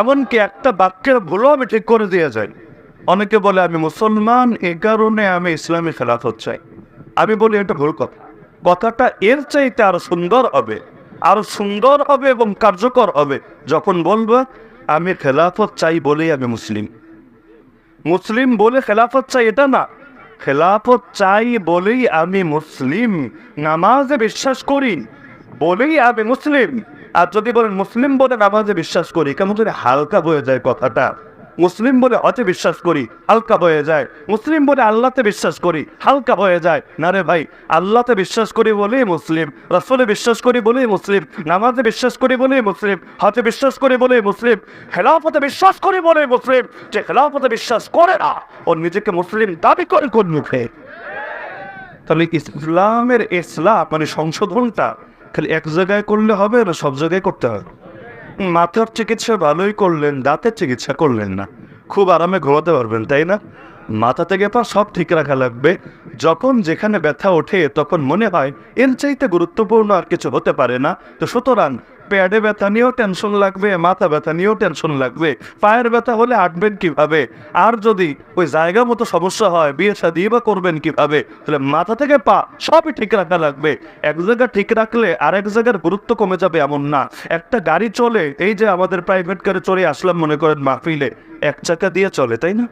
এমনকি একটা বাক্যের ভুলও আমি ঠিক করে দিয়ে যাই। অনেকে বলে, আমি মুসলমান, এ কারণে আমি ইসলামী খেলাফত চাই। আমি বলি, এটা ভুল কথা। কথাটা এর চাইতে আরও সুন্দর হবে, আরও সুন্দর হবে এবং কার্যকর হবে যখন বলব, আমি খেলাফত চাই বলেই আমি মুসলিম মুসলিম বলে খেলাফত চাই এটা না। খেলাফত চাই বলেই আমি মুসলিম। নামাজে বিশ্বাস করি, বলেই আমি মুসলিম। আর যদি বলেন মুসলিম বলে নামাজে বিশ্বাস করি, কেমন করে হালকা বয়ে যায় কথাটা। মুসলিম বলে হতে বিশ্বাস করি, হালকা বয়ে যায়। মুসলিম বলে আল্লাহতে বিশ্বাস করি, হালকা হয়ে যায়। না রে ভাই, আল্লাহতে বিশ্বাস করি বলেই মুসলিম, রসলে বিশ্বাস করি বলেই মুসলিম, নামাজে বিশ্বাস করি বলেই মুসলিম, হাতে বিশ্বাস করি বলেই মুসলিম, খেলাফতে বিশ্বাস করি বলেই মুসলিম, যে খেলাফতে বিশ্বাস করে না, ও নিজেকে মুসলিম দাবি করে কোন মুখে? তাহলে ইসলামের ইসলাম মানে সংশোধনটা খালি এক জায়গায় করলে হবে না, সব জায়গায় করতে হবে? মাথার চিকিৎসা ভালোই করলেন, দাঁতের চিকিৎসা করলেন না। খুব আরামে ঘুমাতে পারবেন, তাই না? মাথা থেকে পা সব ঠিক রাখা লাগবে। যখন যেখানে ব্যথা ওঠে, তখন মনে হয় এর চাইতে গুরুত্বপূর্ণ আর কিছু হতে পারে না। তো সুতরাং প্যাডে ব্যথা নিয়েও টেনশন লাগবে, মাথা ব্যথা নিয়েও টেনশন লাগবে। পায়ের ব্যথা হলে হাঁটবেন কীভাবে? আর যদি ওই জায়গা মতো সমস্যা হয়, বিয়ে শাদি বা করবেন কীভাবে? তাহলে মাথা থেকে পা সবই ঠিক রাখা লাগবে। এক জায়গা ঠিক রাখলে আর এক জায়গার গুরুত্ব কমে যাবে এমন না। একটা গাড়ি চলে, এই যে আমাদের প্রাইভেট কারে চড়ে আসলাম মনে করেন মাহফিলে, এক চাকা দিয়ে চলে, তাই না?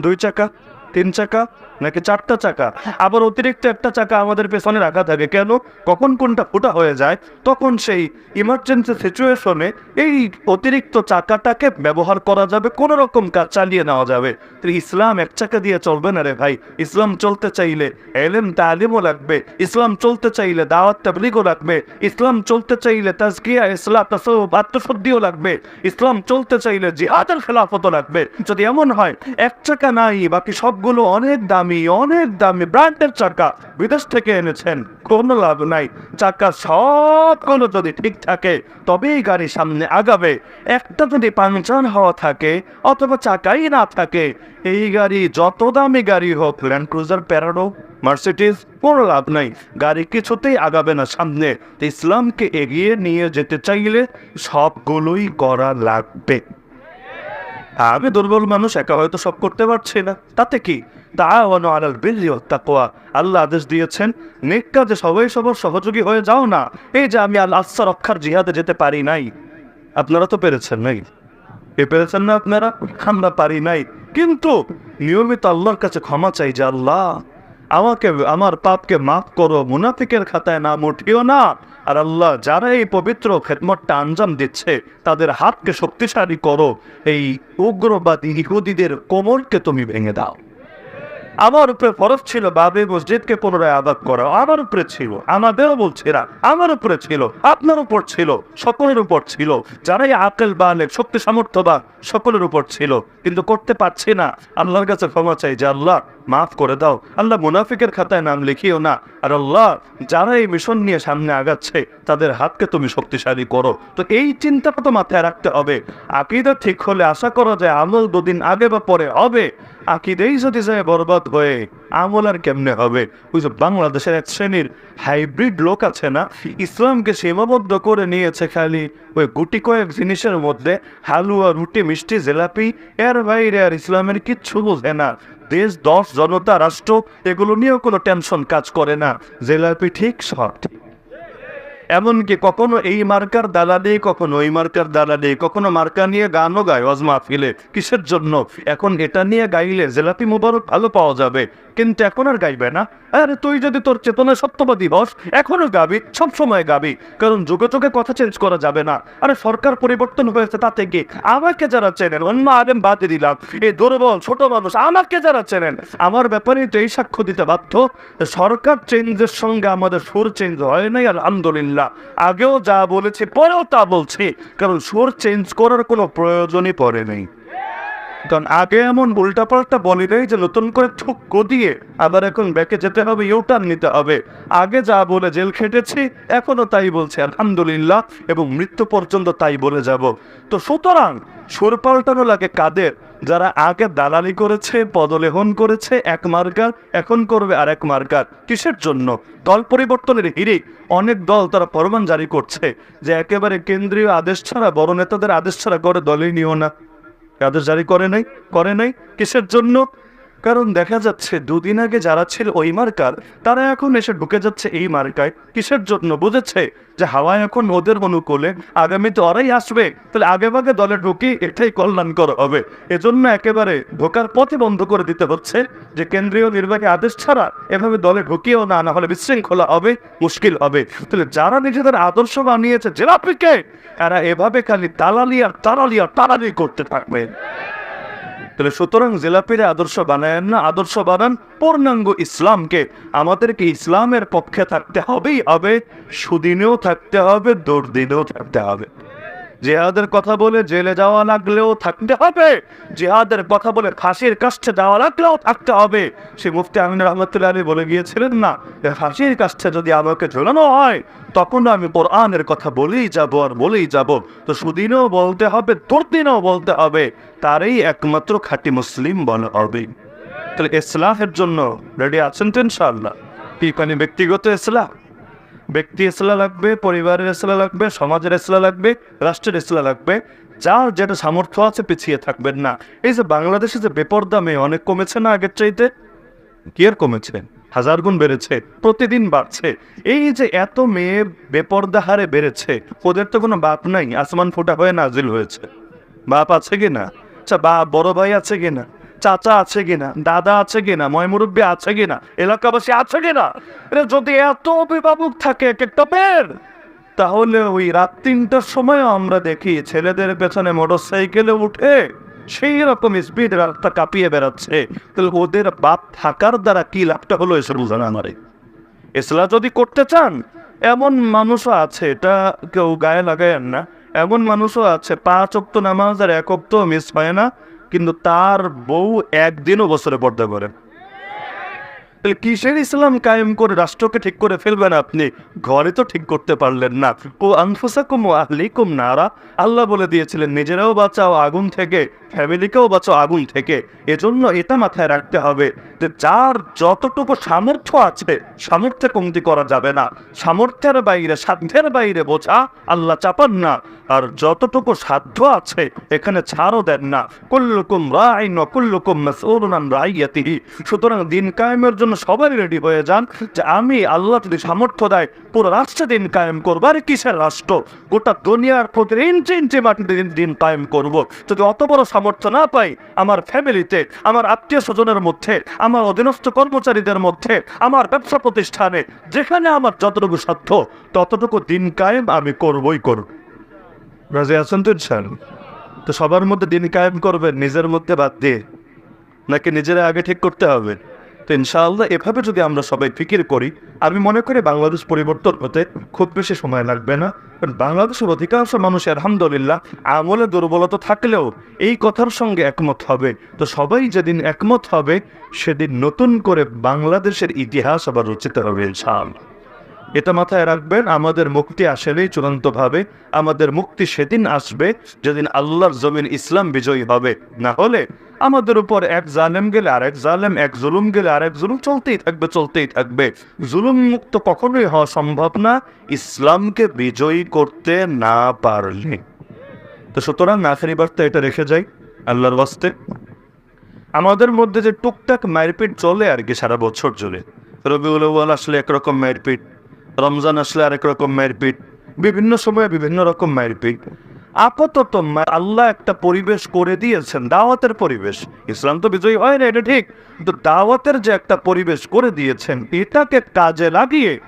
দুই চাকা, তিন চাকা নাকি চারটা চাকা? আবার অতিরিক্ত একটা চাকা আমাদের পেছনে রাখা থাকে কেন? কখন কোনটা ফুটা হয়ে যায় তখন সেই ইমার্জেন্সি সিচুয়েশনে এই অতিরিক্ত চাকাটাকে ব্যবহার করা যাবে কোনো রকম কাজ চালিয়ে নেওয়া যাবে। ইসলাম এক চাকা দিয়ে চলবে না রে ভাই। ইসলাম চলতে চাইলে এলেম তালিমও লাগবে। ইসলাম চলতে চাইলে দাওয়াত তাবলিগও লাগবে। ইসলাম চলতে চাইলে তাজকিয়া ইসলাম তাসawwuf, আত্মশুদ্ধিও লাগবে। ইসলাম চলতে চাইলে জিহাদের খেলাফতও লাগবে। যদি এমন হয় এক চাকা নাই বাকি সবগুলো অনেক দামি। অনেক দামি ব্র্যান্ডের চাকা বিদেশ থেকে এনেছেন। কোনো লাভ নাই। চাকা সবগুলো যদি ঠিক থাকে, তবেই গাড়ি সামনে আগাবে। একটা যদি পাংচার হওয়া থাকে, অথবা চাকাই না থাকে, এই গাড়ি যত দামি গাড়ি হোক ল্যান্ড ক্রুজার প্যারাডো মার্সিডিজ কোনো লাভ নাই। গাড়ি কিছুতেই আগাবে না সামনে। ইসলামকে এগিয়ে নিয়ে যেতে চাইলে সবগুলোই করা লাগবে। আমি দুর্বল মানুষ, একা হয়তো সব করতে পারছি না। তাতে কি? তা আলাল বিল্লি তাকওয়া। আল্লাহ আদেশ দিয়েছেন, নেক কাজে সবাই সবার সহযোগী হয়ে যাও না। এই যে আমি আল আচ্ছা রক্ষার জিহাদে যেতে পারি নাই। আপনারা তো পেরেছেন নাই। এ পেরেছেন না আপনারা? আমরা পারি নাই। কিন্তু নিয়মিত আল্লাহর কাছে ক্ষমা চাই যে আল্লাহ আমাকে, আমার পাপকে মাফ করো, মুনাফিকের খাতায় নাম উঠিও না। আর আল্লাহ যারা এই পবিত্র খেদমতটা আঞ্জাম দিচ্ছে, তাদের হাতকে শক্তিশালী করো। এই উগ্রবাদী ইহুদিদের কোমরকে তুমি ভেঙে দাও। আমার উপরে ফরজ ছিল বাবে মসজিদকে পুনরায় আবাদ করা। আমার উপরে ছিল। আমাদেরও বলছে না আমার উপরে ছিল। আপনার উপর ছিল। সকলের উপর ছিল। যারাই আকেল, বালেক, শক্তি সামর্থ্য বা সকলের উপর ছিল। কিন্তু করতে পারছি না। আল্লাহর কাছে ক্ষমা চাই যে আল্লাহ মাফ করে দাও। আল্লাহ মুনাফিকের খাতায় নাম লিখিও না। আর আল্লাহ যারা এই মিশন নিয়ে সামনে আগাচ্ছে, তাদের হাতকে তুমি শক্তিশালী করো। তো এই চিন্তাটা তো মাথায় রাখতে হবে। আকিদা ঠিক হলে আশা করা যায় আমল দুদিন আগে বা পরে হবে। আকিদেই যদি যায় বরবাদ হয়ে আমল আর কেমনে হবে? ওই যে বাংলাদেশের এক শ্রেণির হাইব্রিড লোক আছে না, ইসলামকে সীমাবদ্ধ করে নিয়েছে খালি ওই গুটি কয়েক জিনিসের মধ্যে, হালুয়া, রুটি, মিষ্টি, জিলাপি, এর বাইরে আর ইসলামের কিচ্ছু বোঝে না। দেশ, দশ, জনতা, রাষ্ট্র, এগুলো নিয়েও কোনো টেনশন কাজ করে না। জেলাপি ঠিক ঠিক এমনকি কখনো এই মার্কার দালালি কখনো ওই মার্কার দালালি কখনো মার্কা নিয়ে গানও গায় অজমা ফিলে কিসের জন্য? এখন এটা নিয়ে গাইলে জেলাপি মুবারক ভালো পাওয়া যাবে। কিন্তু এখন আর গাইবে না। আরে তুই যদি তোর চেতনা সত্যবাদী বস এখনও গাবি সব সময় গাবি, কারণ যুগে যুগে কথা চেঞ্জ করা যাবে না। আরে সরকার পরিবর্তন হয়েছে তাতে কি? আমাকে যারা চেনেন, অন্য আলেম বাদে দিলাম, এই দুর্বল ছোট মানুষ, আমাকে যারা চেনেন, আমার ব্যাপারে তো এই সাক্ষ্য দিতে বাধ্য। সরকার চেঞ্জের সঙ্গে আমাদের সুর চেঞ্জ হয় নাই আর আলহামদুলিল্লাহ। আগেও যা বলেছি, পরেও তা বলছি, কারণ সুর চেঞ্জ করার কোনো প্রয়োজনই পড়ে নেই। কারণ আগে এমন উল্টাপাল্টা বলি নাই যে নতুন করে ঠুক্কো দিয়ে আবার এখন ব্যাকে যেতে হবে ইউটার্ন নিতে হবে। আগে যা বলে জেল খেটেছি, এখনও তাই বলছে, আলহামদুলিল্লাহ, এবং মৃত্যু পর্যন্ত তাই বলে যাব। তো সুতরাং সুর পাল্টানো লাগে কাদের? যারা আগে দালালি করেছে, পদলেহন করেছে, এক মার্কার, এখন করবে আর এক মার্কার। কিসের জন্য? দল পরিবর্তনের হিরিক অনেক দল তারা ফরমান জারি করছে যে একেবারে কেন্দ্রীয় আদেশ ছাড়া, বড় নেতাদের আদেশ ছাড়া করে দলই নিও না। আদেশ জারি করে নাই করে নাই? কিসের জন্য? কারণ দেখা যাচ্ছে, দুদিন আগে যারা ছিল ওই মার্কার, তারা এখন এসে ঢুকে যাচ্ছে এই মার্কায়। কিসের জন্য? বুঝেছে? যে হাওয়া এখন ওদের অনুকূলে আগামী তো ওরাই আসবে। তাহলে আগে ভাগে দলে ঢুকি এটাই কল্যাণকর হবে। এজন্য একেবারে ঢোকার পথে বন্ধ করে দিতে হচ্ছে যে কেন্দ্রীয় নির্বাহী আদেশ ছাড়া এভাবে দলে ঢুকিয়েও না না হলে বিশৃঙ্খলা হবে, মুশকিল হবে। তাহলে যারা নিজেদের আদর্শ বানিয়েছে জেলাপিকে এরা এভাবে খালি দালালি আর তালালি আর তালালি করতে থাকবে। তাহলে সুতরাং জেলাপিরে আদর্শ বানায়েন না, আদর্শ বানান পূর্ণাঙ্গ ইসলামকে। আমাদেরকে ইসলামের পক্ষে থাকতে হবেই হবে, সুদিনেও থাকতে হবে, দুর্দিনেও থাকতে হবে। জেহাদের কথা বলে জেলে যাওয়া লাগলেও থাকতে হবে। জেহাদের কথা বলে ফাঁসির কাছে যাওয়া লাগলেও থাকতে হবে। সে মুফতি আমিন রহমতুল্লাহ আলী বলে গিয়েছিলেন না ফাঁসির কাছে যদি আমাকে ঝোলানো হয়, তখন আমি কোরআনের কথা বলেই যাব আর বলেই যাব। তো সুদিনও বলতে হবে, দুর্দিনেও বলতে হবে। তারই একমাত্র খাঁটি মুসলিম বলা হবে। তাহলে ইসলাহের জন্য রেডি আছেন তো ইনশাআল্লাহ? কি মানে ব্যক্তিগত ইসলাম ব্যক্তি ইসলা লাগবে, পরিবারের ইসলা লাগবে, সমাজের ইসলা লাগবে, রাষ্ট্রের ইসলা লাগবে। যার যেটা সামর্থ্য আছে পিছিয়ে থাকবেন না। এই যে বাংলাদেশে যে বেপর্দা মেয়ে অনেক কমেছে না আগের চাইতে? কি আর কমেছে? হাজার গুণ বেড়েছে, প্রতিদিন বাড়ছে। এই যে এত মেয়ে বেপর্দা হারে বেড়েছে, ওদের তো কোনো বাপ নাই, আসমান ফোটা হয়ে নাজিল হয়েছে। বাপ আছে কিনা আচ্ছা বা বড় ভাই আছে কিনা চাচা আছে কিনা, দাদা আছে কিনা ময়মুরব্বী আছে কিনা, এলাকাবাসী আছে কিনা? এটা যদি এত অভিভাবক থাকে এক একটা পের তাহলে ওই রাত তিনটার সময় আমরা দেখি ছেলেদের পেছনে মোটর সাইকেলে উঠে সেই রকম স্পিড রাস্তা কাঁপিয়ে বেড়াচ্ছে। তাহলে ওদের বাপ থাকার দ্বারা কি লাভটা হলো এসব বুঝানো আমারে? এসলা যদি করতে চান, এমন মানুষও আছে, এটা কেউ গায়ে লাগায়েন না। এমন মানুষও আছে, পাঁচ অক্ত নামাজ আর এক অক্ত মিস হয় না। কিন্তু তার বউ একদিনও বছরে পর্দা করে। তাহলে কিসের ইসলাম কায়েম করে রাষ্ট্রকে ঠিক করে ফেলবেন আপনি? ঘরে তো ঠিক করতে পারলেন না। ও আনফুসাকুম ও আহলিকুম নারা। আল্লাহ বলে দিয়েছিলেন, নিজেরাও বাঁচাও আগুন থেকে, ফ্যামিলিকেও বাঁচাও আগুন থেকে। এজন্য এটা মাথায় রাখতে হবে যে যার যতটুকু সামর্থ্য আছে, সামর্থ্যে কমতি করা যাবে না। সামর্থ্যের বাইরে, সাধ্যের বাইরে বোঝা আল্লাহ চাপান না। আর যতটুকু সাধ্য আছে, এখানে ছাড়ও দেন না। কুল্লুকুম রাইন ওয়া কুল্লুকুম রাইয়াতিহি। সুতরাং দিন কায়েমের জন্য সবাই রেডি হয়ে যান যে আমি আল্লাহ যদি সামর্থ্য দেয়, পুরো রাষ্ট্রে দিন কায়েম করব। আর কিসের রাষ্ট্র? গোটা দুনিয়ার প্রতি ইঞ্চি ইঞ্চি মাটিতে দিন দিন কায়েম করব। যদি অত বড় সামর্থ্য না পাই, আমার ফ্যামিলিতে, আমার আত্মীয় স্বজনের মধ্যে, আমার অধীনস্থ কর্মচারীদের মধ্যে, আমার ব্যবসা প্রতিষ্ঠানে, যেখানে আমার যতটুকু সাধ্য, ততটুকু দিন কায়েম আমি করবই করব। রাজি আছেন তো তো সবার মধ্যে দিন কায়েম করবেন, নিজের মধ্যে বাদ দিয়ে, নাকি নিজেরা আগে ঠিক করতে হবে? তো ইনশাআল্লাহ এভাবে যদি আমরা সবাই ফিকির করি, আমি মনে করি বাংলাদেশ পরিবর্তন হতে খুব বেশি সময় লাগবে না। কারণ বাংলাদেশের অধিকাংশ মানুষ আলহামদুলিল্লাহ আমলে দুর্বলতা থাকলেও এই কথার সঙ্গে একমত হবে। তো সবাই যেদিন একমত হবে, সেদিন নতুন করে বাংলাদেশের ইতিহাস আবার রচিত হবে ইনশাআল্লাহ। এটা মাথায় রাখবেন, আমাদের মুক্তি আসলেই চূড়ান্তভাবে, আমাদের মুক্তি সেদিন আসবে, যেদিন আল্লাহর জমিন ইসলাম বিজয়ী হবে। না হলে আমাদের উপর এক জালেম গেলে আরেক জালেম, এক জুলুম গেলে আরেক জুলুম, চলতেই থাকবে চলতেই থাকবে। জুলুম মুক্ত কখনোই হওয়া সম্ভব না, ইসলামকে বিজয়ী করতে না পারলে। তো সুতরাং আখেরি বার্তা এটা রেখে যাই, আল্লাহর বাস্তে আমাদের মধ্যে যে টুকটাক মারপিট চলে আর কি সারা বছর জুড়ে। রবিউল আসলে একরকম মারপিট। রমজান আসলে আরেক রকম মারপিট বিভিন্ন সময়ে বিভিন্ন রকম মারপিট আপাতত আল্লাহ একটা পরিবেশ করে দিয়েছেন, দাওয়াতের পরিবেশ। ইসলাম তো বিজয়ী হয় না, এটা ঠিক। কিন্তু দাওয়াতের যে একটা পরিবেশ করে দিয়েছেন, এটাকে কাজে লাগিয়ে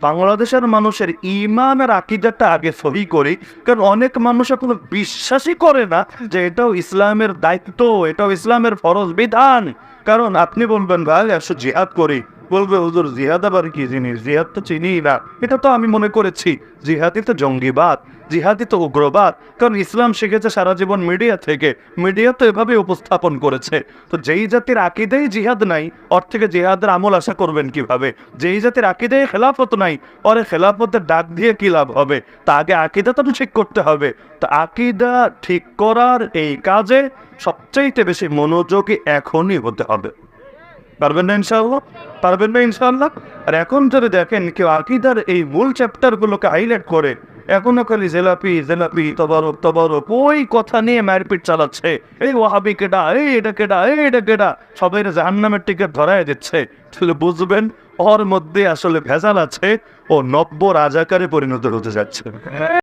বাংলাদেশের মানুষের ইমান আর আকিদাটা আগে সহি করি। কারণ অনেক মানুষ এখনও বিশ্বাসই করে না যে এটাও ইসলামের দায়িত্ব, এটাও ইসলামের ফরজ বিধান। কারণ আপনি বলবেন, ভাই, একশো জিহাদ করি। বলবে, হুজুর, জিহাদ আবার কি জিনিস? জিহাদ তো চিনি না। এটা তো আমি মনে করেছি। জিহাদি তো জঙ্গিবাদ জিহাদি তো উগ্রবাদ। কারণ ইসলাম শিখেছে সারা জীবন মিডিয়া থেকে। মিডিয়া তো এভাবে উপস্থাপন করেছে। তো যেই জাতির আকিদেই জিহাদ নাই, ওর থেকে জিহাদের আমল আশা করবেন কীভাবে? যেই জাতির আকিদেই খেলাফত নাই, ওরে খেলাফতের ডাক দিয়ে কি লাভ হবে? তা আগে আকিদা তো ঠিক করতে হবে। তো আকিদা ঠিক করার এই কাজে সবচাইতে বেশি মনোযোগী এখনই হতে হবে। পারবেন না ইনশাআল্লাহ? পারবেন না ইনশাআল্লাহ? আর এখন যদি দেখেন কেউ আকিদার এই মূল চ্যাপ্টারগুলোকে হাইলাইট করে, এখনও খালি জেলাপি জেলাপি, তবারক তবারক, ওই কথা নিয়ে মারপিট চালাচ্ছে। এই ওয়াহাবি কেডা? এই এটা কেডা? এই এটা কেডা? সবাই জাহান্নামের টিকিট ধরায় দিচ্ছে। তাহলে বুঝবেন, ওর মধ্যে আসলে ভেজাল আছে ও নব্য রাজাকারে পরিণত হতে যাচ্ছে।